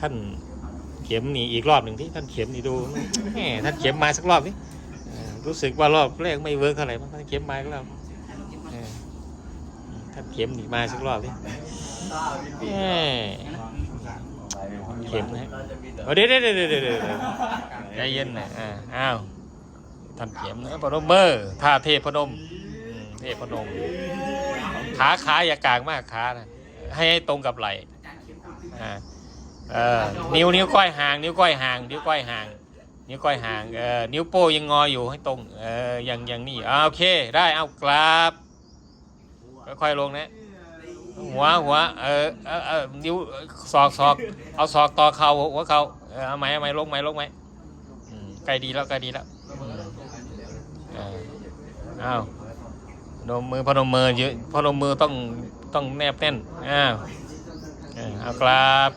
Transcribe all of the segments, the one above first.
ท่านเข็มนี่อีกรอบหนึ่งที่ท่านเข็มนี่ดูแหมท่านเข็มมาสักรอบนี่รู้สึกว่ารอบแรกไม่เวิร์กเท่าไหร่มั้งท่านเข็มมาอีกรอบท่านเข็มนี่มาสักรอบนี่เข็มนะเอาเดี๋ยวเดี๋ยวเดี๋ยวเดี๋ยวใจเย็นนะอ่าอ้าวท่านเข็มนะพนมเมอร์ท่าเทพนมเทพนมขาขาอย่ากางมากขานะให้ให้ตรงกับไหล่อ่า เออนิ้วนิ้วก้อยห่างนิ้วก้อยห่างนิ้วก้อยห่าง นิ้วก้อยห่างเออนิ้วโป้ยังงออยู่ให้ตรงเอออย่างอย่างนี้อ่าโอเคได้เอากราบค่อยๆลงนะหัวหัวเออเออเออนิ้วศอกศอกเอาศอกต่อเข่าหัวเข่าเออเอาไหมเอาไหมลงไหมลงไหมใกล้ดีแล้วใกล้ดีแล้วเอาวพนมมือพนมมือเยอะพนมมือต้องต้องแนบแน่นอ้าวเออเอากราบ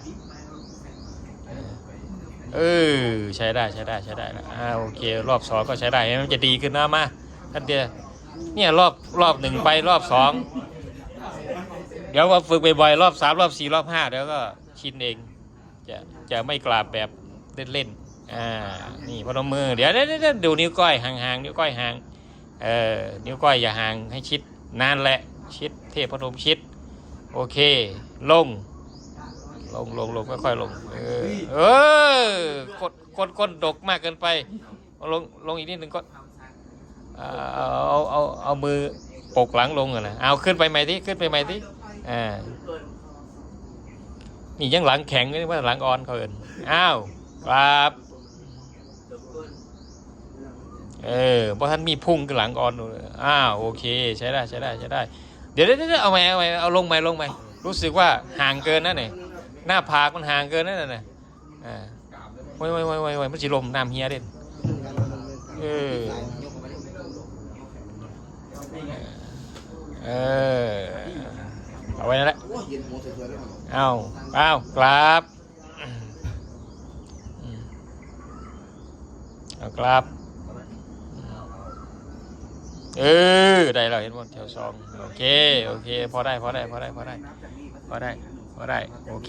เออใช้ได้ใช้ได้ใช้ได้แล้วอ่าโอเค รอบสองก็ใช้ได้เห็นไหมมันจะดีขึ้นนะมาท่านเดียวเนี่ยรอบรอบหนึ่งไปรอบสองเดี๋ยวว่าฝึกบ่อยๆรอบสามรอบสี่รอบห้าเดี๋ยวก็ชินเองจะจะไม่กราบแบบเล่นๆอ่านี่พนมมือเดี๋ยวเดี๋ยวเดี๋ยวดูนิ้วก้อยห่างๆนิ้วก้อยห่างเออนิ้วก้อยอย่าห่างให้ชิดนานแหละชิดเทพนมชิด โอเค ลง ลงลงลงค่อยๆลง เออเออกดกดก้นดกมากเกินไปเอาลงลงอีกนิดหนึ่งก็เอาเอาเอาเอามือปกหลังลงอะนะเอาขึ้นไปใหม่ที่ขึ้นไปใหม่ที่อ่านี่ยังหลังแข็งนี่ว่าหลังอ่อนเขาเอินอ้าวครับเออเพราะท่านมีพุ่งกับหลังอ่อนดูเลยอ้าวโอเคใช้ได้ใช้ได้ใช้ได้ เดี๋ยวเดี๋ยวเดี๋ยวเอาใหม่เอาใหม่เอาลงใหม่ลงใหม่รู้สึกว่าห่างเกินนะเนี่ย หน้าผากมันห่างเกินนั่นน่ะอ่าไว้ไว้ไว้ไว้ไว้มันสิลมน้ำเฮียเด่นเออเออเอาไว้นั่นแหละเอาเอากราบเอากราบเออได้แล้วเห็นบนแถวสองโอเค โอเค พอได้ พอได้ พอได้ พอได้ พอได้ พอได้ โอเค